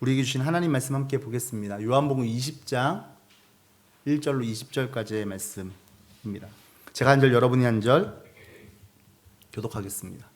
우리에게 주신 하나님 말씀 함께 보겠습니다. 요한복음 20장 1절로 20절까지의 말씀입니다. 제가 한 절 여러분이 한 절 교독하겠습니다.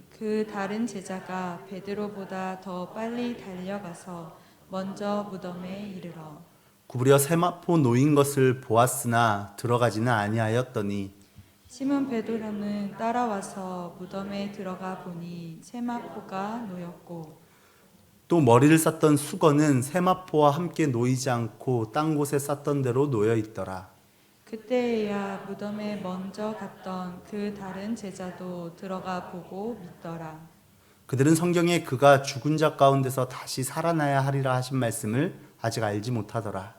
그 다른 제자가 베드로보다 더 빨리 달려가서 먼저 무덤에 이르러 구부려 세마포 놓인 것을 보았으나 들어가지는 아니하였더니 시몬 베드로는 따라와서 무덤에 들어가 보니 세마포가 놓였고 또 머리를 쌌던 수건은 세마포와 함께 놓이지 않고 딴 곳에 쌌던 대로 놓여 있더라. 그때야 무덤에 먼저 갔던 그 다른 제자도 들어가 보고 믿더라. 그들은 성경에 그가 죽은 자 가운데서 다시 살아나야 하리라 하신 말씀을 아직 알지 못하더라.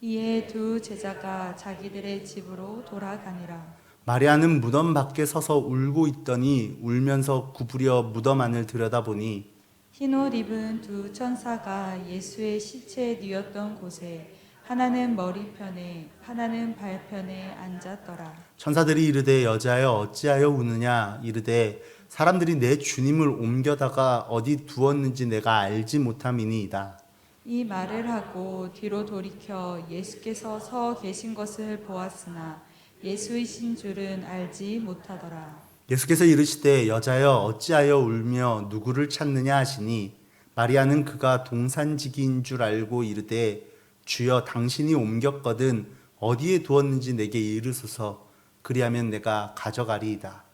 이에 두 제자가 자기들의 집으로 돌아가니라. 마리아는 무덤 밖에 서서 울고 있더니 울면서 구부려 무덤 안을 들여다보니 흰옷 입은 두 천사가 예수의 시체에 뉘었던 곳에 하나는 머리편에 하나는 발편에 앉았더라. 천사들이 이르되 여자여 어찌하여 우느냐 이르되 사람들이 내 주님을 옮겨다가 어디 두었는지 내가 알지 못함이니이다. 이 말을 하고 뒤로 돌이켜 예수께서 서 계신 것을 보았으나 예수이신 줄은 알지 못하더라. 예수께서 이르시되 여자여 어찌하여 울며 누구를 찾느냐 하시니 마리아는 그가 동산지기인 줄 알고 이르되 주여 당신이 옮겼거든 어디에 두었는지 내게 이르소서 그리하면 내가 가져가리이다.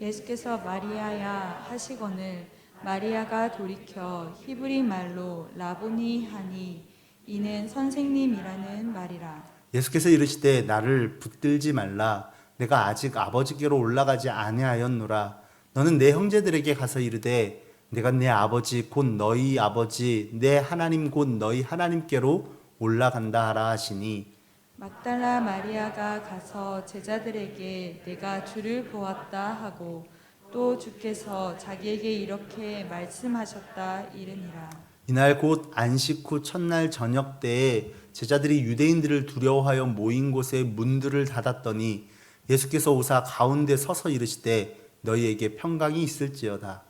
예수께서 마리아야 하시거늘 마리아가 돌이켜 히브리 말로 라보니 하니 이는 선생님이라는 말이라. 예수께서 이르시되 나를 붙들지 말라 내가 아직 아버지께로 올라가지 아니하였노라 너는 내 형제들에게 가서 이르되 내가 내 아버지 곧 너희 아버지 내 하나님 곧 너희 하나님께로 올라간다 하라 하시니 막달라 마리아가 가서 제자들에게 내가 주를 보았다 하고 또 주께서 자기에게 이렇게 말씀하셨다 이르니라. 이날 곧 안식 후 첫날 저녁 때에 제자들이 유대인들을 두려워하여 모인 곳에 문들을 닫았더니 예수께서 오사 가운데 서서 이르시되 너희에게 평강이 있을지어다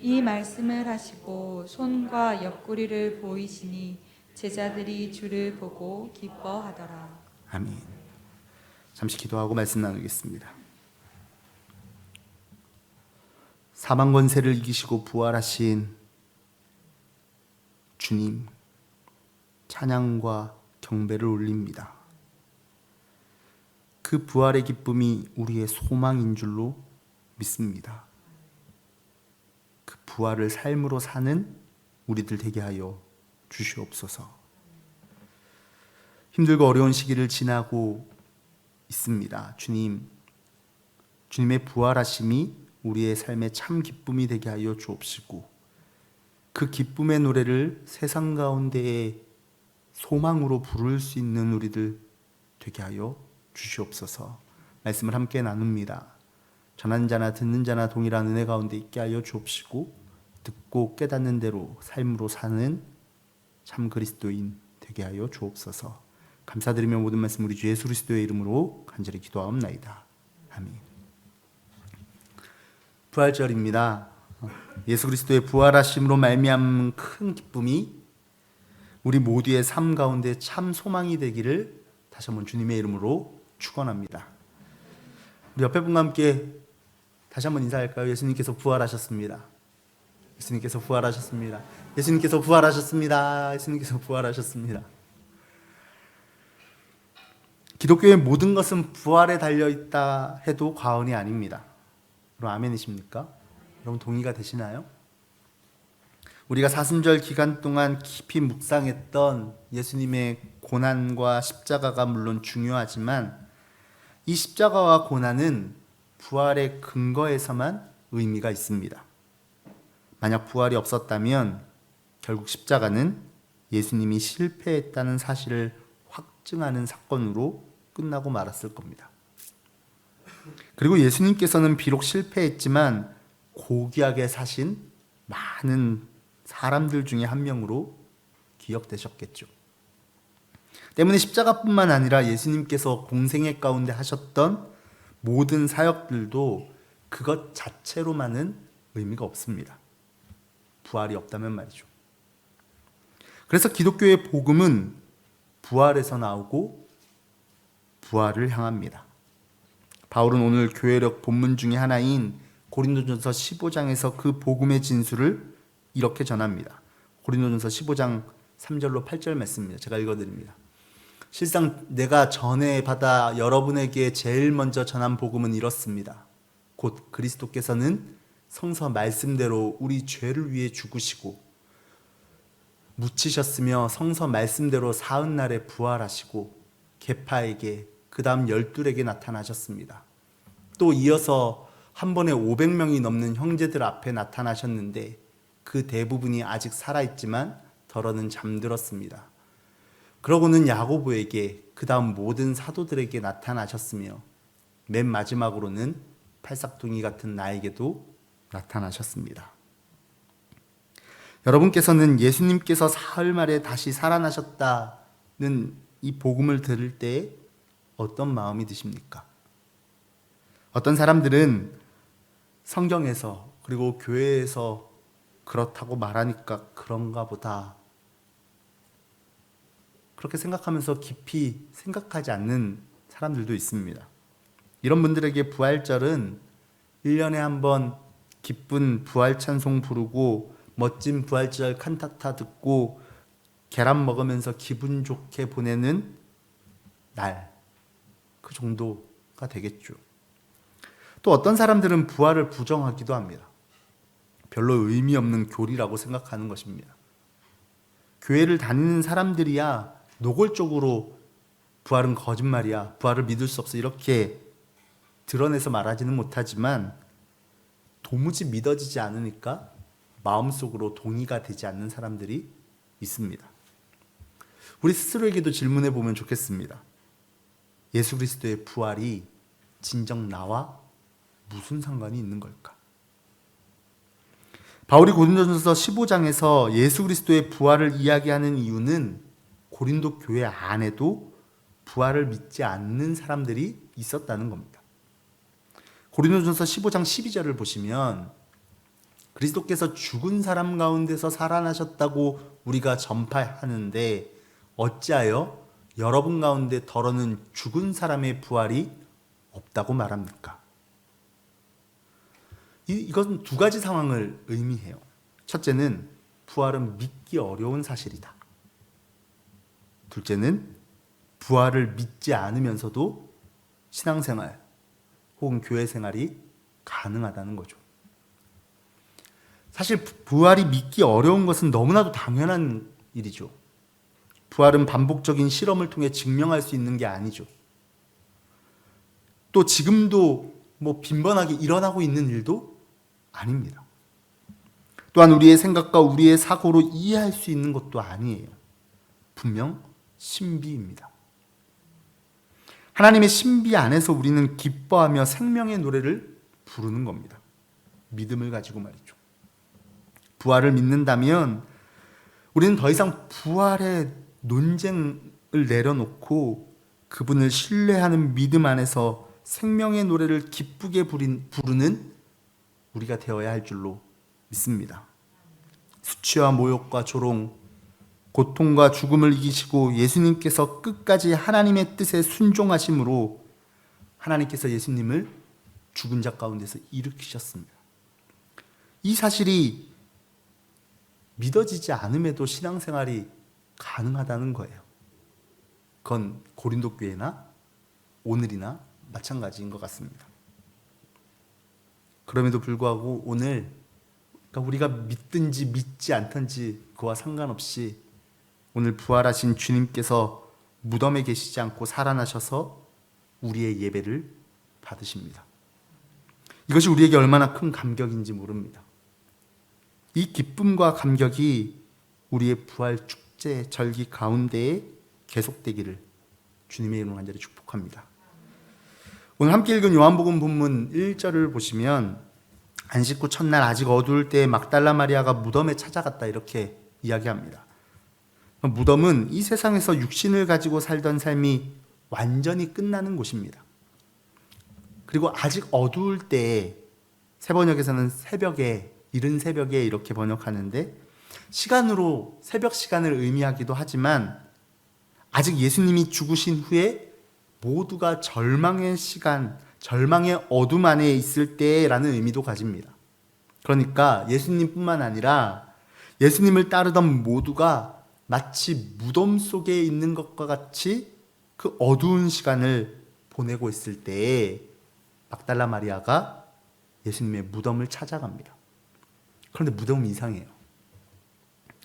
이 말씀을 하시고 손과 옆구리를 보이시니 제자들이 주를 보고 기뻐하더라. 아멘. 잠시 기도하고 말씀 나누겠습니다. 사망 권세를 이기시고 부활하신 주님 찬양과 경배를 올립니다. 그 부활의 기쁨이 우리의 소망인 줄로 믿습니다. 그 부활을 삶으로 사는 우리들 되게 하여 주시옵소서. 힘들고 어려운 시기를 지나고 있습니다. 주님, 주님의 부활하심이 우리의 삶의 참 기쁨이 되게 하여 주옵시고, 그 기쁨의 노래를 세상 가운데에 소망으로 부를 수 있는 우리들 되게 하여 주시옵소서. 말씀을 함께 나눕니다. 전한 자나 듣는 자나 동일한 은혜 가운데 있게 하여 주옵시고, 듣고 깨닫는 대로 삶으로 사는 참 그리스도인 되게 하여 주옵소서. 감사드리며 모든 말씀 우리 주 예수 그리스도의 이름으로 간절히 기도하옵나이다. 아멘. 부활절입니다. 예수 그리스도의 부활하심으로 말미암은 큰 기쁨이 우리 모두의 삶 가운데 참 소망이 되기를 다시 한번 주님의 이름으로 축원합니다. 우리 옆에 분과 함께 다시 한번 인사할까요? 예수님께서 부활하셨습니다. 예수님께서 부활하셨습니다. 예수님께서 부활하셨습니다. 예수님께서 부활하셨습니다. 기독교의 모든 것은 부활에 달려 있다 해도 과언이 아닙니다. 여러분 아멘이십니까? 여러분 동의가 되시나요? 우리가 사순절 기간 동안 깊이 묵상했던 예수님의 고난과 십자가가 물론 중요하지만 이 십자가와 고난은 부활의 근거에서만 의미가 있습니다. 만약 부활이 없었다면 결국 십자가는 예수님이 실패했다는 사실을 확증하는 사건으로 끝나고 말았을 겁니다. 그리고 예수님께서는 비록 실패했지만 고귀하게 사신 많은 사람들 중에 한 명으로 기억되셨겠죠. 때문에 십자가뿐만 아니라 예수님께서 공생애 가운데 하셨던 모든 사역들도 그것 자체로만은 의미가 없습니다. 부활이 없다면 말이죠. 그래서 기독교의 복음은 부활에서 나오고 부활을 향합니다. 바울은 오늘 교회력 본문 중에 하나인 고린도전서 15장에서 그 복음의 진수를 이렇게 전합니다. 고린도전서 15장 3절로 8절 말씀입니다. 제가 읽어드립니다. 실상 내가 전에 받아 여러분에게 제일 먼저 전한 복음은 이렇습니다. 곧 그리스도께서는 성서 말씀대로 우리 죄를 위해 죽으시고 묻히셨으며 성서 말씀대로 사흔 날에 부활하시고 개파에게 그 다음 열둘에게 나타나셨습니다. 또 이어서 한 번에 500명이 넘는 형제들 앞에 나타나셨는데 그 대부분이 아직 살아있지만 덜어는 잠들었습니다. 그러고는 야고보에게 그 다음 모든 사도들에게 나타나셨으며 맨 마지막으로는 팔싹둥이 같은 나에게도 나타나셨습니다. 여러분께서는 예수님께서 사흘 만에 다시 살아나셨다는 이 복음을 들을 때 어떤 마음이 드십니까? 어떤 사람들은 성경에서 그리고 교회에서 그렇다고 말하니까 그런가 보다. 그렇게 생각하면서 깊이 생각하지 않는 사람들도 있습니다. 이런 분들에게 부활절은 1년에 한 번 기쁜 부활 찬송 부르고 멋진 부활절 칸타타 듣고 계란 먹으면서 기분 좋게 보내는 날. 그 정도가 되겠죠. 또 어떤 사람들은 부활을 부정하기도 합니다. 별로 의미 없는 교리라고 생각하는 것입니다. 교회를 다니는 사람들이야 노골적으로 부활은 거짓말이야. 부활을 믿을 수 없어. 이렇게 드러내서 말하지는 못하지만 도무지 믿어지지 않으니까 마음속으로 동의가 되지 않는 사람들이 있습니다. 우리 스스로에게도 질문해 보면 좋겠습니다. 예수 그리스도의 부활이 진정 나와 무슨 상관이 있는 걸까? 바울이 고린도전서 15장에서 예수 그리스도의 부활을 이야기하는 이유는 고린도 교회 안에도 부활을 믿지 않는 사람들이 있었다는 겁니다. 고린도전서 15장 12절을 보시면 그리스도께서 죽은 사람 가운데서 살아나셨다고 우리가 전파하는데 어찌하여 여러분 가운데 덜어는 죽은 사람의 부활이 없다고 말합니까? 이, 이것은 두 가지 상황을 의미해요. 첫째는 부활은 믿기 어려운 사실이다. 둘째는 부활을 믿지 않으면서도 신앙생활 혹은 교회 생활이 가능하다는 거죠. 사실 부활이 믿기 어려운 것은 너무나도 당연한 일이죠. 부활은 반복적인 실험을 통해 증명할 수 있는 게 아니죠. 또 지금도 뭐 빈번하게 일어나고 있는 일도 아닙니다. 또한 우리의 생각과 우리의 사고로 이해할 수 있는 것도 아니에요. 분명 신비입니다. 하나님의 신비 안에서 우리는 기뻐하며 생명의 노래를 부르는 겁니다. 믿음을 가지고 말이죠. 부활을 믿는다면 우리는 더 이상 부활의 논쟁을 내려놓고 그분을 신뢰하는 믿음 안에서 생명의 노래를 기쁘게 부르는 우리가 되어야 할 줄로 믿습니다. 수치와 모욕과 조롱, 고통과 죽음을 이기시고 예수님께서 끝까지 하나님의 뜻에 순종하심으로 하나님께서 예수님을 죽은 자 가운데서 일으키셨습니다. 이 사실이 믿어지지 않음에도 신앙생활이 가능하다는 거예요. 그건 고린도 교회나 오늘이나 마찬가지인 것 같습니다. 그럼에도 불구하고 오늘 그러니까 우리가 믿든지 믿지 않든지 그와 상관없이 오늘 부활하신 주님께서 무덤에 계시지 않고 살아나셔서 우리의 예배를 받으십니다. 이것이 우리에게 얼마나 큰 감격인지 모릅니다. 이 기쁨과 감격이 우리의 부활 축제 절기 가운데에 계속되기를 주님의 이름으로 간절히 축복합니다. 오늘 함께 읽은 요한복음 본문 1절을 보시면 안식 후 첫날 아직 어두울 때 막달라 마리아가 무덤에 찾아갔다 이렇게 이야기합니다. 무덤은 이 세상에서 육신을 가지고 살던 삶이 완전히 끝나는 곳입니다. 그리고 아직 어두울 때 세번역에서는 새벽에 이른 새벽에 이렇게 번역하는데 시간으로 새벽 시간을 의미하기도 하지만 아직 예수님이 죽으신 후에 모두가 절망의 시간, 절망의 어둠 안에 있을 때라는 의미도 가집니다. 그러니까 예수님뿐만 아니라 예수님을 따르던 모두가 마치 무덤 속에 있는 것과 같이 그 어두운 시간을 보내고 있을 때에 막달라 마리아가 예수님의 무덤을 찾아갑니다. 그런데 무덤은 이상해요.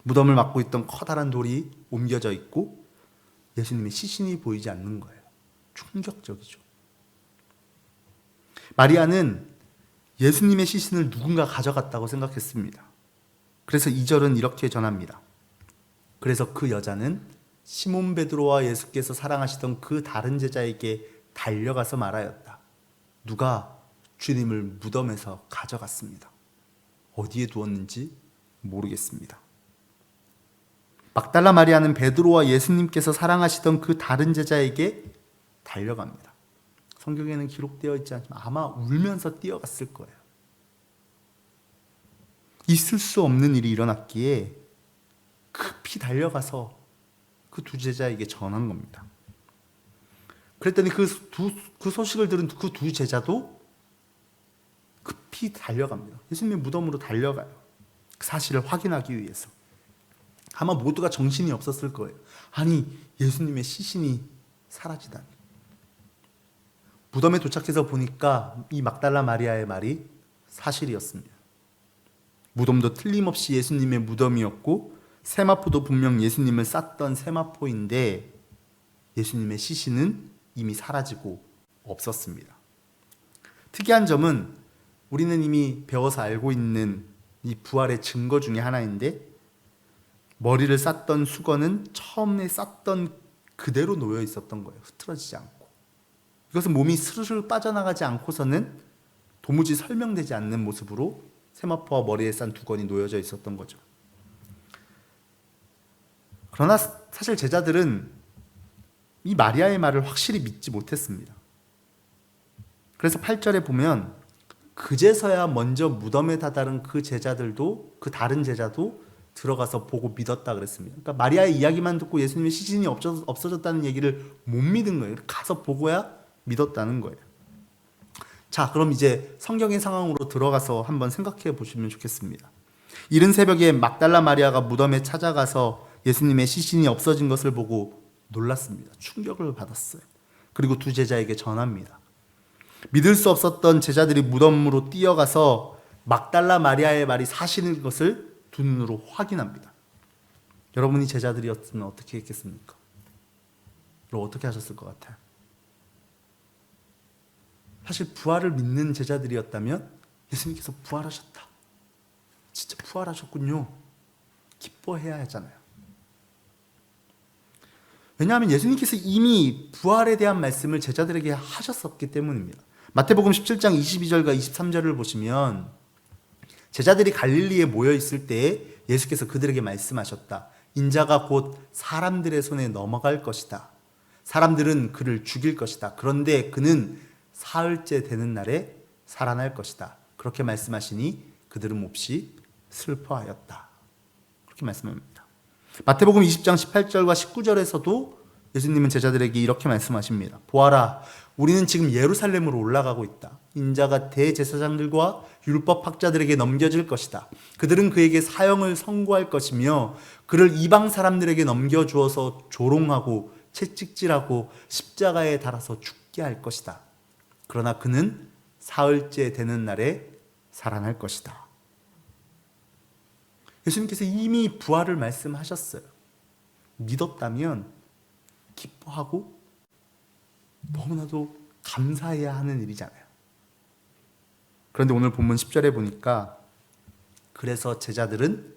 무덤을 막고 있던 커다란 돌이 옮겨져 있고 예수님의 시신이 보이지 않는 거예요. 충격적이죠. 마리아는 예수님의 시신을 누군가 가져갔다고 생각했습니다. 그래서 2절은 이렇게 전합니다. 그래서 그 여자는 시몬 베드로와 예수께서 사랑하시던 그 다른 제자에게 달려가서 말하였다. 누가 주님을 무덤에서 가져갔습니다. 어디에 두었는지 모르겠습니다. 막달라 마리아는 베드로와 예수님께서 사랑하시던 그 다른 제자에게 달려갑니다. 성경에는 기록되어 있지 않지만 아마 울면서 뛰어갔을 거예요. 있을 수 없는 일이 일어났기에 급히 달려가서 그 두 제자에게 전한 겁니다. 그랬더니 그두그 소식을 들은 그 두 제자도 급히 달려갑니다. 예수님의 무덤으로 달려가요. 그 사실을 확인하기 위해서. 아마 모두가 정신이 없었을 거예요. 아니, 예수님의 시신이 사라지다니. 무덤에 도착해서 보니까 이 막달라 마리아의 말이 사실이었습니다. 무덤도 틀림없이 예수님의 무덤이었고 세마포도 분명 예수님을 쌌던 세마포인데 예수님의 시신은 이미 사라지고 없었습니다. 특이한 점은 우리는 이미 배워서 알고 있는 이 부활의 증거 중에 하나인데 머리를 쌌던 수건은 처음에 쌌던 그대로 놓여 있었던 거예요. 흐트러지지 않고. 이것은 몸이 스르르 빠져나가지 않고서는 도무지 설명되지 않는 모습으로 세마포와 머리에 싼 두건이 놓여져 있었던 거죠. 그러나 사실 제자들은 이 마리아의 말을 확실히 믿지 못했습니다. 그래서 8절에 보면 그제서야 먼저 무덤에 다다른 그 제자들도 그 다른 제자도 들어가서 보고 믿었다 그랬습니다. 그러니까 마리아의 이야기만 듣고 예수님의 시신이 없어졌다는 얘기를 못 믿은 거예요. 가서 보고야 믿었다는 거예요. 자, 그럼 이제 성경의 상황으로 들어가서 한번 생각해 보시면 좋겠습니다. 이른 새벽에 막달라 마리아가 무덤에 찾아가서 예수님의 시신이 없어진 것을 보고 놀랐습니다. 충격을 받았어요. 그리고 두 제자에게 전합니다. 믿을 수 없었던 제자들이 무덤으로 뛰어가서 막달라 마리아의 말이 사실인 것을 두 눈으로 확인합니다. 여러분이 제자들이었으면 어떻게 했겠습니까? 그럼 어떻게 하셨을 것 같아요? 사실 부활을 믿는 제자들이었다면 예수님께서 부활하셨다. 진짜 부활하셨군요. 기뻐해야 하잖아요. 왜냐하면 예수님께서 이미 부활에 대한 말씀을 제자들에게 하셨었기 때문입니다. 마태복음 17장 22절과 23절을 보시면 제자들이 갈릴리에 모여 있을 때 예수께서 그들에게 말씀하셨다. 인자가 곧 사람들의 손에 넘어갈 것이다. 사람들은 그를 죽일 것이다. 그런데 그는 사흘째 되는 날에 살아날 것이다. 그렇게 말씀하시니 그들은 몹시 슬퍼하였다. 그렇게 말씀합니다. 마태복음 20장 18절과 19절에서도 예수님은 제자들에게 이렇게 말씀하십니다. 보아라, 우리는 지금 예루살렘으로 올라가고 있다. 인자가 대제사장들과 율법 학자들에게 넘겨질 것이다. 그들은 그에게 사형을 선고할 것이며 그를 이방 사람들에게 넘겨주어서 조롱하고 채찍질하고 십자가에 달아서 죽게 할 것이다. 그러나 그는 사흘째 되는 날에 살아날 것이다. 예수님께서 이미 부활을 말씀하셨어요. 믿었다면 기뻐하고 너무나도 감사해야 하는 일이잖아요. 그런데 오늘 본문 10절에 보니까 그래서 제자들은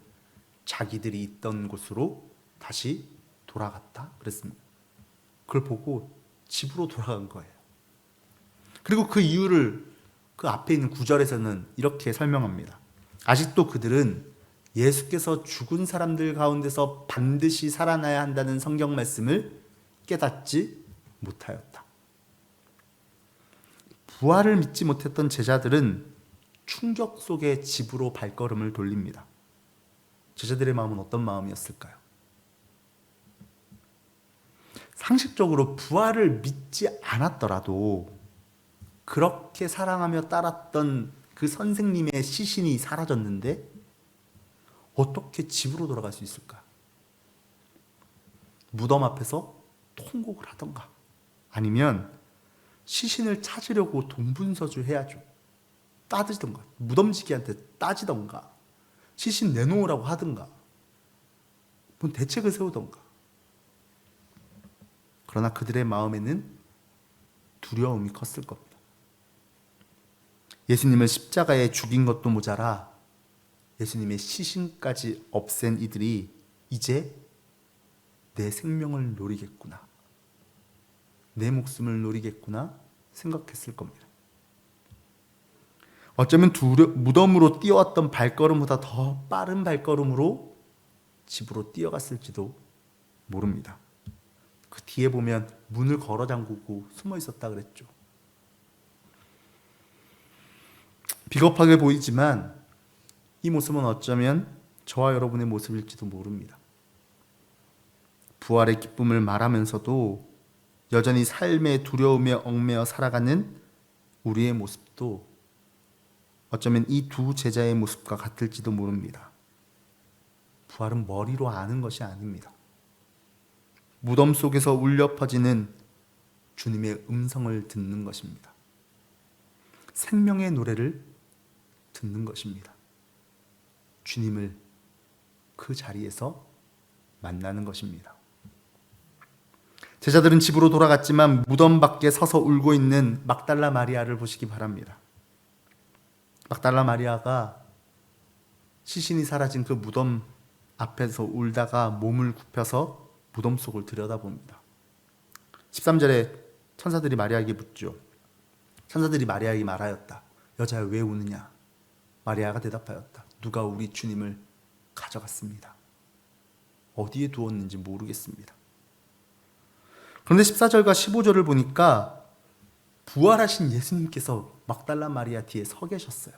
자기들이 있던 곳으로 다시 돌아갔다 그랬습니다. 그걸 보고 집으로 돌아간 거예요. 그리고 그 이유를 그 앞에 있는 구절에서는 이렇게 설명합니다. 아직도 그들은 예수께서 죽은 사람들 가운데서 반드시 살아나야 한다는 성경 말씀을 깨닫지 못하였다. 부활을 믿지 못했던 제자들은 충격 속에 집으로 발걸음을 돌립니다. 제자들의 마음은 어떤 마음이었을까요? 상식적으로 부활을 믿지 않았더라도 그렇게 사랑하며 따랐던 그 선생님의 시신이 사라졌는데 어떻게 집으로 돌아갈 수 있을까? 무덤 앞에서 통곡을 하던가 아니면 시신을 찾으려고 동분서주 해야죠. 따지던가 무덤지기한테 따지던가 시신 내놓으라고 하든가 뭔 대책을 세우던가 그러나 그들의 마음에는 두려움이 컸을 겁니다. 예수님을 십자가에 죽인 것도 모자라 예수님의 시신까지 없앤 이들이 이제 내 생명을 노리겠구나. 내 목숨을 노리겠구나 생각했을 겁니다. 어쩌면 두려, 무덤으로 뛰어왔던 발걸음보다 더 빠른 발걸음으로 집으로 뛰어갔을지도 모릅니다. 그 뒤에 보면 문을 걸어 잠그고 숨어 있었다 그랬죠. 비겁하게 보이지만 이 모습은 어쩌면 저와 여러분의 모습일지도 모릅니다. 부활의 기쁨을 말하면서도 여전히 삶의 두려움에 얽매여 살아가는 우리의 모습도 어쩌면 이 두 제자의 모습과 같을지도 모릅니다. 부활은 머리로 아는 것이 아닙니다. 무덤 속에서 울려 퍼지는 주님의 음성을 듣는 것입니다. 생명의 노래를 듣는 것입니다. 주님을 그 자리에서 만나는 것입니다. 제자들은 집으로 돌아갔지만 무덤 밖에 서서 울고 있는 막달라 마리아를 보시기 바랍니다. 막달라 마리아가 시신이 사라진 그 무덤 앞에서 울다가 몸을 굽혀서 무덤 속을 들여다봅니다. 13절에 천사들이 마리아에게 묻죠. 천사들이 마리아에게 말하였다. 여자야 왜 우느냐? 마리아가 대답하였다. 누가 우리 주님을 가져갔습니다. 어디에 두었는지 모르겠습니다. 그런데 14절과 15절을 보니까 부활하신 예수님께서 막달라 마리아 뒤에 서 계셨어요.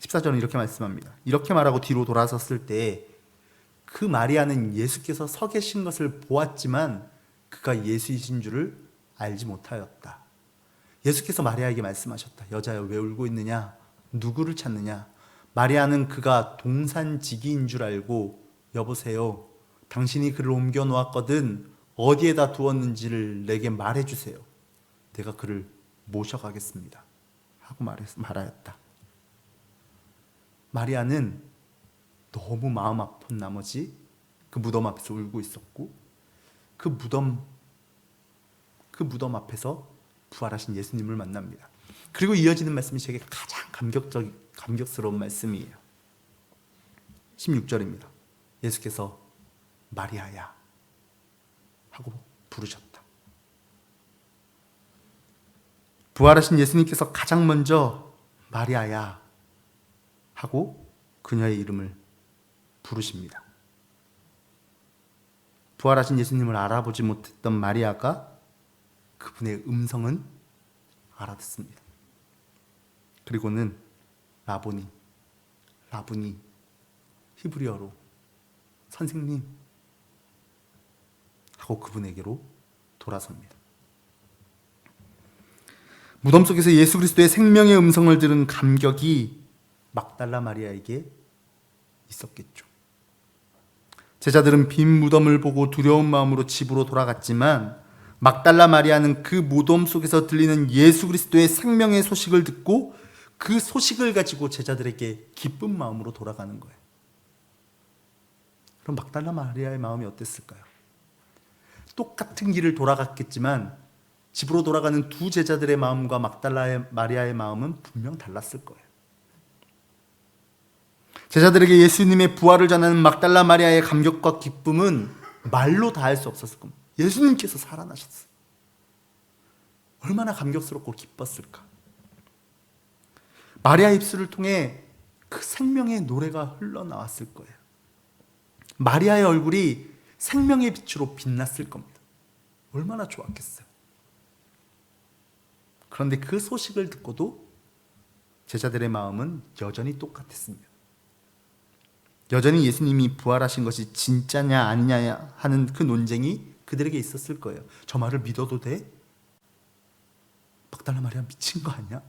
14절은 이렇게 말씀합니다. 이렇게 말하고 뒤로 돌아섰을 때 그 마리아는 예수께서 서 계신 것을 보았지만 그가 예수이신 줄을 알지 못하였다. 예수께서 마리아에게 말씀하셨다. 여자여 왜 울고 있느냐? 누구를 찾느냐? 마리아는 그가 동산지기인 줄 알고 여보세요. 당신이 그를 옮겨 놓았거든. 어디에다 두었는지를 내게 말해 주세요. 내가 그를 모셔가겠습니다. 하고 말했, 말하였다. 마리아는 너무 마음 아픈 나머지 그 무덤 앞에서 울고 있었고 그 무덤 그 무덤 앞에서 부활하신 예수님을 만납니다. 그리고 이어지는 말씀이 제게 가장 감격적 감격스러운 말씀이에요. 16절입니다. 예수께서 마리아야 하고 부르셨다. 부활하신 예수님께서 가장 먼저 마리아야 하고 그녀의 이름을 부르십니다. 부활하신 예수님을 알아보지 못했던 마리아가 그분의 음성은 알아듣습니다. 그리고는 라보니, 라보니, 히브리어로 선생님 하고 그분에게로 돌아섭니다. 무덤 속에서 예수 그리스도의 생명의 음성을 들은 감격이 막달라 마리아에게 있었겠죠. 제자들은 빈 무덤을 보고 두려운 마음으로 집으로 돌아갔지만 막달라 마리아는 그 무덤 속에서 들리는 예수 그리스도의 생명의 소식을 듣고 그 소식을 가지고 제자들에게 기쁜 마음으로 돌아가는 거예요. 그럼 막달라 마리아의 마음이 어땠을까요? 똑같은 길을 돌아갔겠지만 집으로 돌아가는 두 제자들의 마음과 막달라 마리아의 마음은 분명 달랐을 거예요. 제자들에게 예수님의 부활을 전하는 막달라 마리아의 감격과 기쁨은 말로 다 할 수 없었을 겁니다. 예수님께서 살아나셨어. 얼마나 감격스럽고 기뻤을까. 마리아 입술을 통해 그 생명의 노래가 흘러나왔을 거예요. 마리아의 얼굴이 생명의 빛으로 빛났을 겁니다. 얼마나 좋았겠어요. 그런데 그 소식을 듣고도 제자들의 마음은 여전히 똑같았습니다. 여전히 예수님이 부활하신 것이 진짜냐 아니냐 하는 그 논쟁이 그들에게 있었을 거예요. 저 말을 믿어도 돼? 막달라 마리아 미친 거 아니야?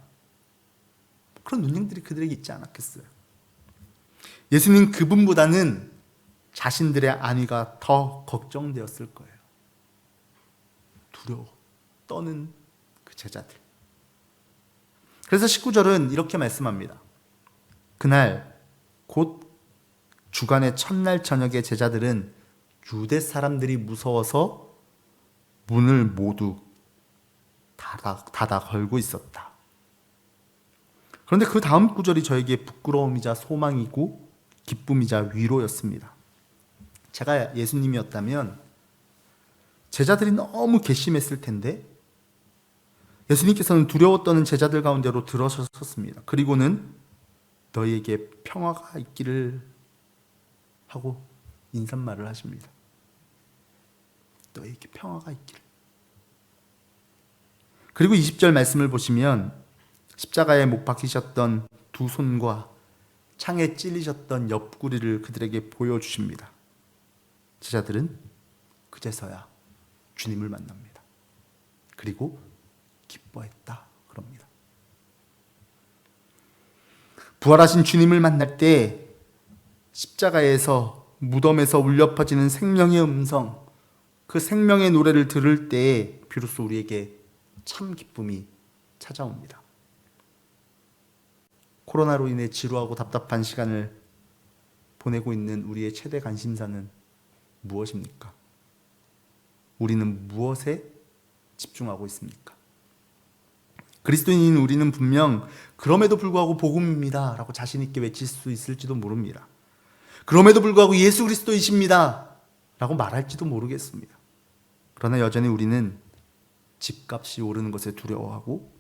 그런 논쟁들이 그들에게 있지 않았겠어요. 예수님 그분보다는 자신들의 안위가 더 걱정되었을 거예요. 두려워 떠는 그 제자들. 그래서 19절은 이렇게 말씀합니다. 그날 곧 주간의 첫날 저녁에 제자들은 유대 사람들이 무서워서 문을 모두 닫아, 닫아 걸고 있었다. 그런데 그 다음 구절이 저에게 부끄러움이자 소망이고 기쁨이자 위로였습니다. 제가 예수님이었다면 제자들이 너무 괘씸했을 텐데 예수님께서는 두려워 떠는 제자들 가운데로 들어서셨습니다. 그리고는 너희에게 평화가 있기를 하고 인사말을 하십니다. 너희에게 평화가 있기를. 그리고 20절 말씀을 보시면 십자가에 못 박히셨던 두 손과 창에 찔리셨던 옆구리를 그들에게 보여주십니다. 제자들은 그제서야 주님을 만납니다. 그리고 기뻐했다. 그럽니다. 부활하신 주님을 만날 때 십자가에서 무덤에서 울려 퍼지는 생명의 음성, 그 생명의 노래를 들을 때 비로소 우리에게 참 기쁨이 찾아옵니다. 코로나로 인해 지루하고 답답한 시간을 보내고 있는 우리의 최대 관심사는 무엇입니까? 우리는 무엇에 집중하고 있습니까? 그리스도인인 우리는 분명 그럼에도 불구하고 복음입니다. 라고 자신있게 외칠 수 있을지도 모릅니다. 그럼에도 불구하고 예수 그리스도이십니다. 라고 말할지도 모르겠습니다. 그러나 여전히 우리는 집값이 오르는 것에 두려워하고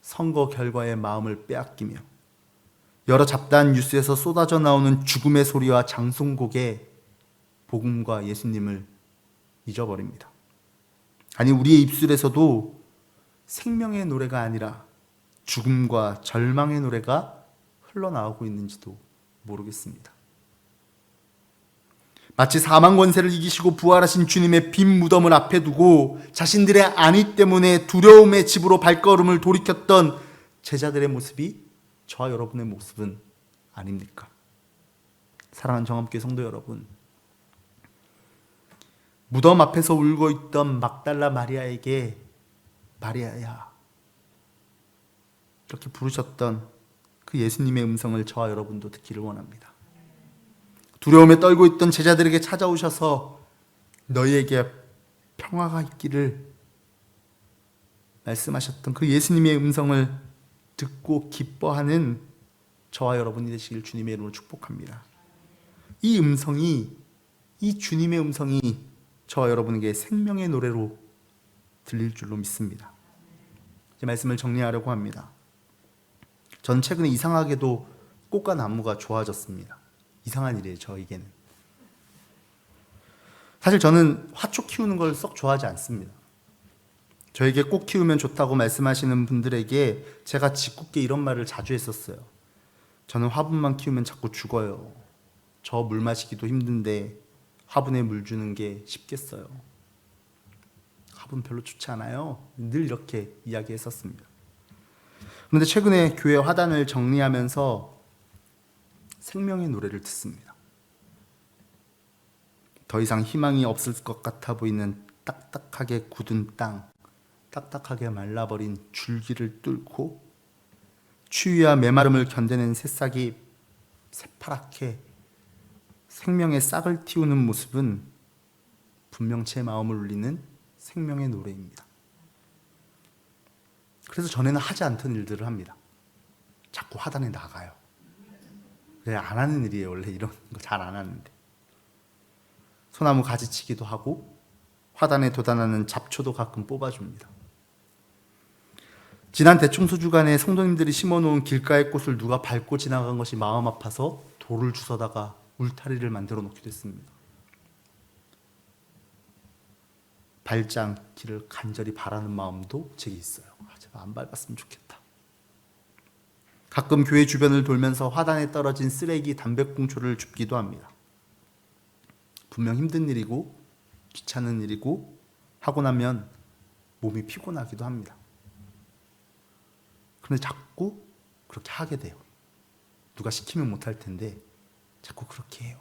선거 결과에 마음을 빼앗기며 여러 잡다한 뉴스에서 쏟아져 나오는 죽음의 소리와 장송곡에 복음과 예수님을 잊어버립니다. 아니 우리의 입술에서도 생명의 노래가 아니라 죽음과 절망의 노래가 흘러나오고 있는지도 모르겠습니다. 마치 사망 권세를 이기시고 부활하신 주님의 빈 무덤을 앞에 두고 자신들의 안위 때문에 두려움의 집으로 발걸음을 돌이켰던 제자들의 모습이 저와 여러분의 모습은 아닙니까? 사랑하는 정함교회 성도 여러분, 무덤 앞에서 울고 있던 막달라 마리아에게 마리아야 이렇게 부르셨던 그 예수님의 음성을 저와 여러분도 듣기를 원합니다. 두려움에 떨고 있던 제자들에게 찾아오셔서 너희에게 평화가 있기를 말씀하셨던 그 예수님의 음성을 듣고 기뻐하는 저와 여러분이 되시길 주님의 이름으로 축복합니다. 이 음성이 이 주님의 음성이 저와 여러분에게 생명의 노래로 들릴 줄로 믿습니다. 제 말씀을 정리하려고 합니다. 전 최근에 이상하게도 꽃과 나무가 좋아졌습니다. 이상한 일이에요, 저에게는. 사실 저는 화초 키우는 걸 썩 좋아하지 않습니다. 저에게 꽃 키우면 좋다고 말씀하시는 분들에게 제가 짓궂게 이런 말을 자주 했었어요. 저는 화분만 키우면 자꾸 죽어요. 저 물 마시기도 힘든데 화분에 물 주는 게 쉽겠어요. 화분 별로 좋지 않아요. 늘 이렇게 이야기했었습니다. 그런데 최근에 교회 화단을 정리하면서 생명의 노래를 듣습니다. 더 이상 희망이 없을 것 같아 보이는 딱딱하게 굳은 땅, 딱딱하게 말라버린 줄기를 뚫고 추위와 메마름을 견뎌낸 새싹이 새파랗게 생명의 싹을 틔우는 모습은 분명 제 마음을 울리는 생명의 노래입니다. 그래서 전에는 하지 않던 일들을 합니다. 자꾸 화단에 나가요. 네, 안 하는 일이에요. 원래 이런 거 잘 안 하는데. 소나무 가지치기도 하고 화단에 도단하는 잡초도 가끔 뽑아줍니다. 지난 대청소 주간에 성도님들이 심어놓은 길가의 꽃을 누가 밟고 지나간 것이 마음 아파서 돌을 주워다가 울타리를 만들어 놓기도 했습니다. 밟지 않기를 간절히 바라는 마음도 제게 있어요. 아, 제발 안 밟았으면 좋겠다. 가끔 교회 주변을 돌면서 화단에 떨어진 쓰레기 담배꽁초를 줍기도 합니다. 분명 힘든 일이고 귀찮은 일이고 하고 나면 몸이 피곤하기도 합니다. 그런데 자꾸 그렇게 하게 돼요. 누가 시키면 못할 텐데 자꾸 그렇게 해요.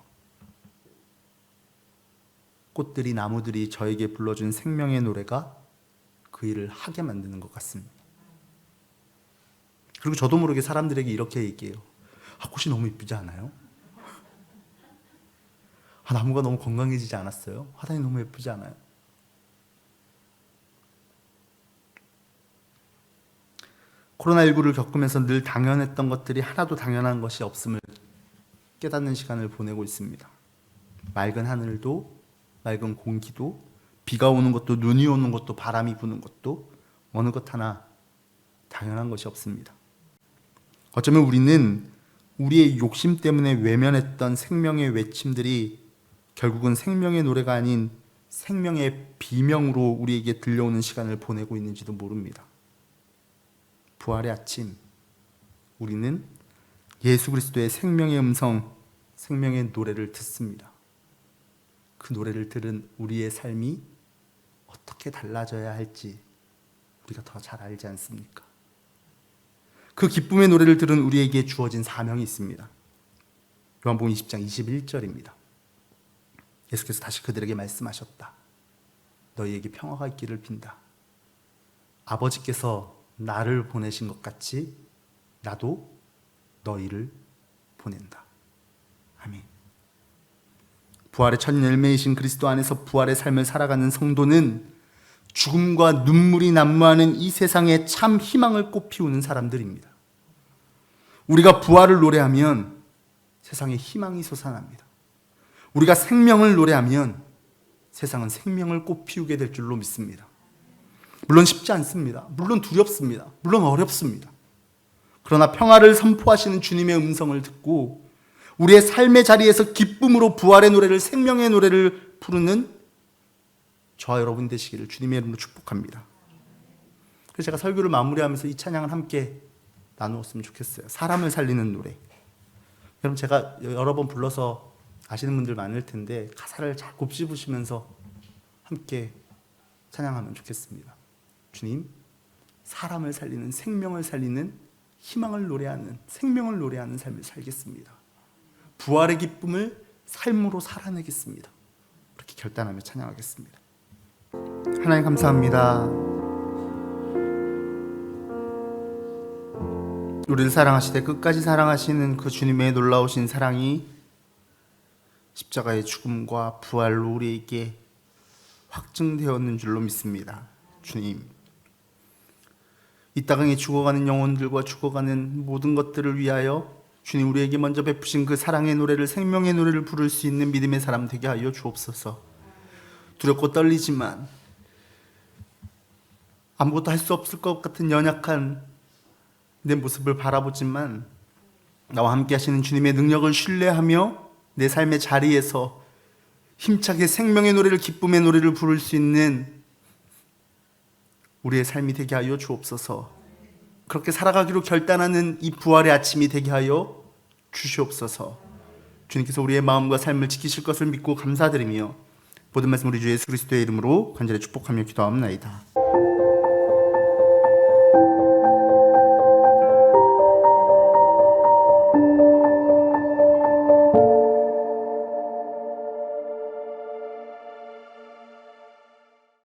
꽃들이 나무들이 저에게 불러준 생명의 노래가 그 일을 하게 만드는 것 같습니다. 그리고 저도 모르게 사람들에게 이렇게 얘기해요. 아, 꽃이 너무 이쁘지 않아요? 아, 나무가 너무 건강해지지 않았어요? 화단이 너무 예쁘지 않아요? 코로나19를 겪으면서 늘 당연했던 것들이 하나도 당연한 것이 없음을 깨닫는 시간을 보내고 있습니다. 맑은 하늘도, 맑은 공기도, 비가 오는 것도, 눈이 오는 것도, 바람이 부는 것도 어느 것 하나 당연한 것이 없습니다. 어쩌면 우리는 우리의 욕심 때문에 외면했던 생명의 외침들이 결국은 생명의 노래가 아닌 생명의 비명으로 우리에게 들려오는 시간을 보내고 있는지도 모릅니다. 부활의 아침, 우리는 예수 그리스도의 생명의 음성, 생명의 노래를 듣습니다. 그 노래를 들은 우리의 삶이 어떻게 달라져야 할지 우리가 더 잘 알지 않습니까? 그 기쁨의 노래를 들은 우리에게 주어진 사명이 있습니다. 요한복음 20장 21절입니다. 예수께서 다시 그들에게 말씀하셨다. 너희에게 평화가 있기를 빈다. 아버지께서 나를 보내신 것 같이 나도 너희를 보낸다. 아멘. 부활의 첫 열매이신 그리스도 안에서 부활의 삶을 살아가는 성도는 죽음과 눈물이 난무하는 이 세상에 참 희망을 꽃피우는 사람들입니다. 우리가 부활을 노래하면 세상에 희망이 솟아납니다. 우리가 생명을 노래하면 세상은 생명을 꽃피우게 될 줄로 믿습니다. 물론 쉽지 않습니다. 물론 두렵습니다. 물론 어렵습니다. 그러나 평화를 선포하시는 주님의 음성을 듣고 우리의 삶의 자리에서 기쁨으로 부활의 노래를 생명의 노래를 부르는 저와 여러분 되시기를 주님의 이름으로 축복합니다. 그래서 제가 설교를 마무리하면서 이 찬양을 함께 나누었으면 좋겠어요. 사람을 살리는 노래. 여러분 제가 여러 번 불러서 아시는 분들 많을 텐데 가사를 잘 곱씹으시면서 함께 찬양하면 좋겠습니다. 주님, 사람을 살리는 생명을 살리는 희망을 노래하는 생명을 노래하는 삶을 살겠습니다. 부활의 기쁨을 삶으로 살아내겠습니다. 그렇게 결단하며 찬양하겠습니다. 하나님 감사합니다. 우리를 사랑하시되 끝까지 사랑하시는 그 주님의 놀라우신 사랑이 십자가의 죽음과 부활로 우리에게 확증되었는 줄로 믿습니다. 주님. 이 땅에 죽어가는 영혼들과 죽어가는 모든 것들을 위하여 주님 우리에게 먼저 베푸신 그 사랑의 노래를 생명의 노래를 부를 수 있는 믿음의 사람 되게 하여 주옵소서. 두렵고 떨리지만 아무것도 할 수 없을 것 같은 연약한 내 모습을 바라보지만 나와 함께 하시는 주님의 능력을 신뢰하며 내 삶의 자리에서 힘차게 생명의 노래를 기쁨의 노래를 부를 수 있는 우리의 삶이 되게 하여 주옵소서. 그렇게 살아가기로 결단하는 이 부활의 아침이 되게 하여 주시옵소서. 주님께서 우리의 마음과 삶을 지키실 것을 믿고 감사드리며 모든 말씀 우리 주 예수 그리스도의 이름으로 간절히 축복하며 기도하옵나이다.